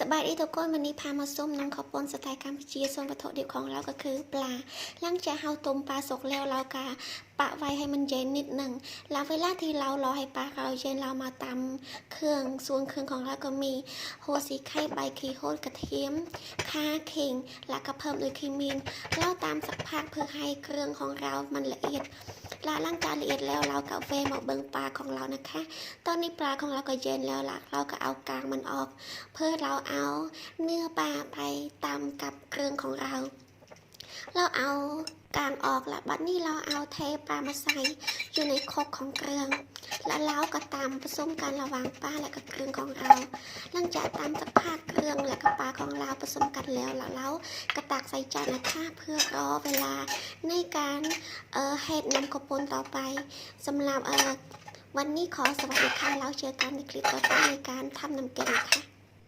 สบายดีทุกคนวันนี้พามาส้มน้ำข้าวปนสไตล์กัมพูชีส่วนวัตถุดิบของเราก็คือปลาหลังจากเฮาต้มปลาสกแล้วเรากาปะไว้ให้มันเย็นนิดหนึ่งแล้วเวลาที่เรารอให้ปลาเราเย็นเรามาตำเครื่องส่วนเครื่องของเราก็มีหัวสีไข่ใบขี้โหดกระเทียมข่าเข่งแล้วก็เพิ่มด้วยขีมินเราตามสักพักเพื่อให้เครื่องของเรามันละเอียดละหลังจากละเอียดแล้วเราก็เอาเฟมาเบิ่งปลาของเรานะคะ ตอนนี้ปลาของเราก็เย็นแล้วล่ะเราก็เอากางมันออก เพื่อเราเอาเนื้อปลาไปตำกับเครื่องของเรา เราเอากางออกละบัดนี้เราเอาเทปลามาใส่อยู่ในครกของเครื่อง แล้วเราก็ตำผสมกันระหว่างปลาและก็เครื่องของเรา หลังจากตำจากผ้าเครื่องและก็ปลาของเราผสมกันแล้วแล้วเราก็ตักใส่จานนะคะเพื่อรอเวลาในการเอ่อเฮ็ดน้ำกระปนต่อไปสำหรับเอ่อวันนี้ขอสวัสดีค่ะแล้วเจอกันในคลิปต่อไปในการทำน้ำแกงนะคะ